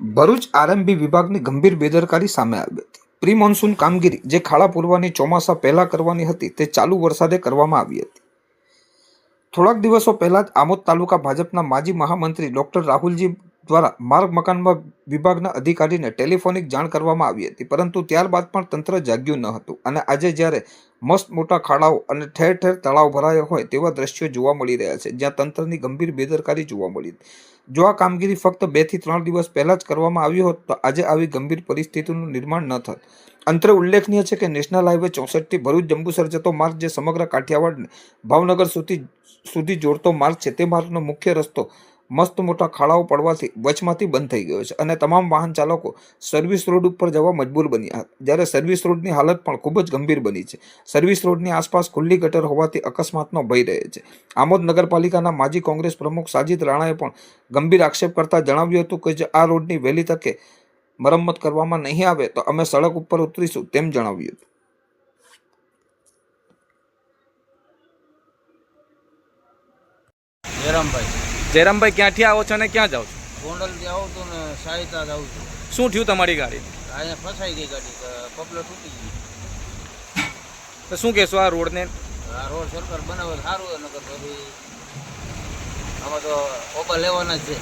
Bharuch RMB વિભાગની ગંભીર બેદરકારી સામે આવી હતી. પ્રી મોન્સૂન કામગીરી જે ખાડા પૂરવાની ચોમાસા પહેલા કરવાની હતી તે ચાલુ વરસાદે કરવામાં આવી હતી. થોડાક દિવસો પહેલા જ આમોદ તાલુકા ભાજપના માજી મહામંત્રી ડોક્ટર રાહુલજી દ્વારા માર્ગ મકાનમાં વિભાગના અધિકારીને ટેલિફોનિક જાણ કરવામાં આવી હતી. પરંતુ ત્યારબાદ પણ તંત્ર જાગ્યું ન હતું અને આજે જ્યારે મસ્ત મોટા ખાડાઓ અને ઠેર ઠેર તળાવ ભરાયા હોય તેવા દ્રશ્યો જોવા મળી રહ્યા છે, જ્યાં તંત્રની ગંભીર બેદરકારી જોવા મળી જો આ કામગીરી ફક્ત બેથી ત્રણ દિવસ પહેલા જ કરવામાં આવી હોત, તો આજે આવી ગંભીર પરિસ્થિતિનું નિર્માણ ન થત. અંતરે ઉલ્લેખનીય છે કે નેશનલ હાઈવે ચોસઠથી ભરૂચ જંબુસર જતો માર્ગ જે સમગ્ર કાઠિયાવાડને ભાવનગર સુધી સુધી જોડતો માર્ગ છે, તે માર્ગનો મુખ્ય રસ્તો મસ્ત મોટા ખાડાઓ પડવાથી વચમાંથી બંધ થઈ ગયો છે. અને તમામ વાહન ચાલકો સર્વિસ રોડ ઉપર જવા મજબૂર બન્યા. જ્યારે સર્વિસ રોડની હાલત પણ ખૂબ જ ગંભીર બની છે. સર્વિસ રોડની આસપાસ ખુલ્લી ગટર હોવાથી અકસ્માતનો ભય રહે છે. આમોદ નગરપાલિકાના માજી કોંગ્રેસ પ્રમુખ સાજિદ રાણાએ પણ ગંભીર આક્ષેપ કરતા જણાવ્યું હતું કે, જો આ રોડની વહેલી તકે મરમ્મત કરવામાં નહીં આવે, તો અમે સડક ઉપર ઉતરીશું, તેમ જણાવ્યું હતું. જયરામભાઈ. જયરામભાઈ ક્યાંથી આવો છો અને ક્યાં જાઓ છો? ગોંડલથી આવું છું ને સહાયતા જ આવું છું. શું થયું તમારી ગાડી? અહીંયા ફસાઈ ગઈ ગાડી તો પપલો તૂટી ગઈ તો શું કહેશો આ રોડને? આ રોડ સરકાર બનાવે સારું નકર પછી આમાં તો ઓબા લેવાના જ છે.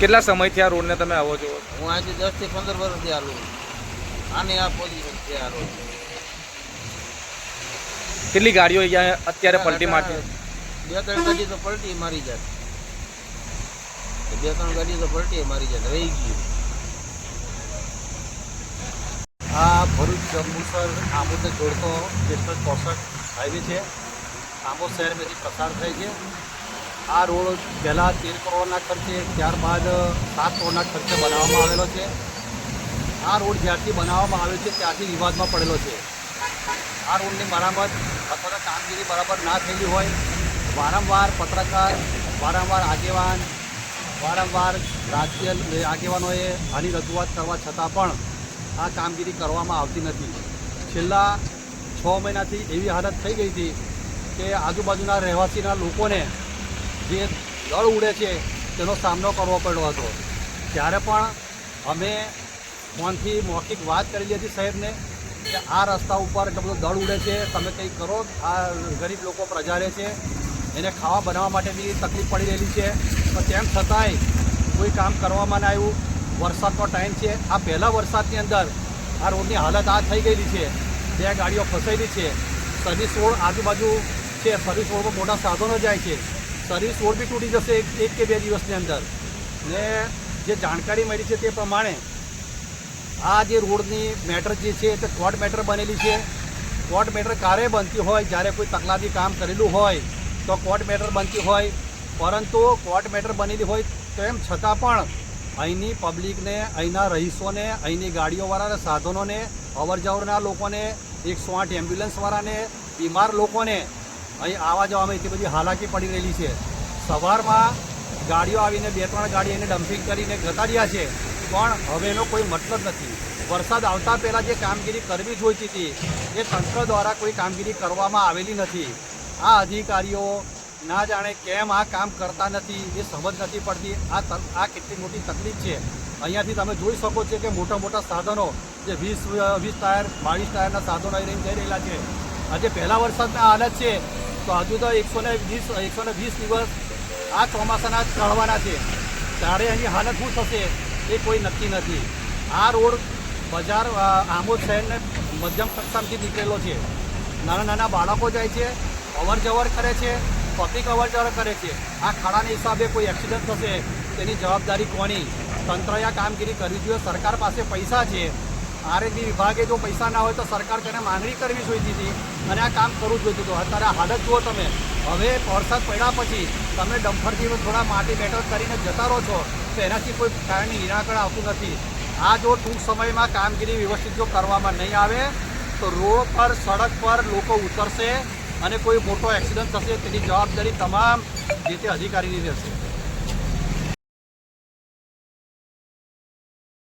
કેટલા સમયથી આ રોડને તમે આવો છો? હું આજે દસથી પંદર વર્ષથી હાલું આની આ પોઝિશન છે આ રોડ. કેટલી ગાડીઓ અહીંયા અત્યારે પલટી મારતી? બે, ત્રણ ગાડી તો પલટી મારી જાત બે, ત્રણ ગાડી તો પલટી મારી જાત રહી ગયું. આ ભરૂચ જંબુસર આંબોને જોડતો નેશનલ ચોસઠ હાઈવે છે. આંબો શહેરમાંથી પસાર થાય છે. આ રોડ પહેલાં તેર કરોડના ખર્ચે, ત્યારબાદ સાત કરોડના ખર્ચે બનાવવામાં આવેલો છે. આ રોડ જ્યારથી બનાવવામાં આવ્યો છે, ત્યારથી વિવાદમાં પડેલો છે. આ રોડની મરામત અથવા કામગીરી બરાબર ના થયેલી હોય વારંવાર પત્રકાર, વારંવાર આગેવાન, વારંવાર રાજકીય આગેવાનોએ આની રજૂઆત કરવા છતાં પણ આ કામગીરી કરવામાં આવતી નથી. છેલ્લા છ મહિનાથી એવી હાલત થઈ ગઈ હતી કે આજુબાજુના રહેવાસીના લોકોને જે દળ ઉડે છે, તેનો સામનો કરવો પડ્યો હતો. ત્યારે પણ અમે ફોનથી મૌખિક વાત કરેલી હતી સાહેબને કે આ રસ્તા ઉપર એટલો બધો દળ ઉડે છે, તમે કંઈક કરો, આ ગરીબ લોકો પ્રજા રહે છે એને ખાવા બનાવવા માટે બી તકલીફ પડી રહેલી છે. પણ તેમ છતાંય કોઈ કામ કરવામાં ના આવ્યું. વરસાદનો ટાઈમ છે. આ પહેલાં વરસાદની અંદર આ રોડની હાલત આ થઈ ગયેલી છે. બે ગાડીઓ ફસાયેલી છે. સર્વિસ રોડ આજુબાજુ છે. સર્વિસ રોડમાં મોટા સાધનો જાય છે. સર્વિસ રોડ બી તૂટી જશે એક કે બે દિવસની અંદર. ને જે જાણકારી મળી છે તે પ્રમાણે આ જે રોડની મેટર જે છે તે કોર્ટ મેટર બનેલી છે. કોર્ટ મેટર ક્યારે બનતી હોય, જ્યારે કોઈ તકલાદી કામ કરેલું હોય તો કોર્ટ મેટર બનતી હોય, પરંતુ કોર્ટ મેટર બનેલી હોય તેમ છતાં પણ અહીંની પબ્લિકને, અહીંના રહીશોને, અહીંની ગાડીઓવાળાના સાધનોને અવર જવરના લોકોને એકસો આઠ એમ્બ્યુલન્સવાળાને, બીમાર લોકોને અહીં આવવા જવામાં એટલી બધી હાલાકી પડી રહેલી છે. સવારમાં ગાડીઓ આવીને બે ત્રણ ગાડી એને ડમ્પિંગ કરીને રહ્યા છે, પણ હવે એનો કોઈ મતલબ નથી. વરસાદ આવતા પહેલાં જે કામગીરી કરવી જોઈતી હતી, એ તંત્ર દ્વારા કોઈ કામગીરી કરવામાં આવેલી નથી. આ અધિકારીઓ ના જાણે કેમ આ કામ કરતા નથી, એ સમજ નથી પડતી. આ આ કેટલી મોટી તકલીફ છે. અહીંયાથી તમે જોઈ શકો છો કે મોટા મોટા સાધનો, જે વીસ વીસ ટાયર, બાવીસ ટાયરના સાધનો અહીં રહીને જઈ રહેલા છે. આજે પહેલા વરસાદના હાલત છે, તો હજુ તો એકસો ને વીસ, એકસો ને વીસ દિવસ આ ચોમાસાના ચડવાના છે. ત્યારે એની હાલત શું થશે, એ કોઈ નક્કી નથી. આ રોડ બજાર આમોદ શહેરને મધ્યમ કક્ષામાંથી નીકળેલો છે. નાના નાના બાળકો જાય છે અવર જવર કરે છે પબ્લિક અવર જવર કરે છે. આ ખાડાના હિસાબે કોઈ એક્સિડન્ટ થશે તેની જવાબદારી કોની? તંત્રએ આ કામગીરી કરવી જોઈએ. સરકાર પાસે પૈસા છે. આરએનબી વિભાગે જો પૈસા ના હોય તો સરકાર તેને માંગણી કરવી જોઈતી હતી અને આ કામ કરવું જોઈતું હતું. અત્યારે આ હાલત જુઓ તમે. હવે વરસાદ પડ્યા પછી તમે ડમ્ફરથી થોડા માટી બેટર કરીને જતા રહો છો, તો એનાથી કોઈ કારણની નિરાકરણ આવતું નથી. આ જો ટૂંક સમયમાં કામગીરી વ્યવસ્થિત જો કરવામાં નહીં આવે, તો રોડ પર, સડક પર લોકો ઉતરશે અને કોઈ મોટો એક્સિડન્ટ થશે તેની જવાબદારી તમામ જે તે અધિકારીની રહેશે.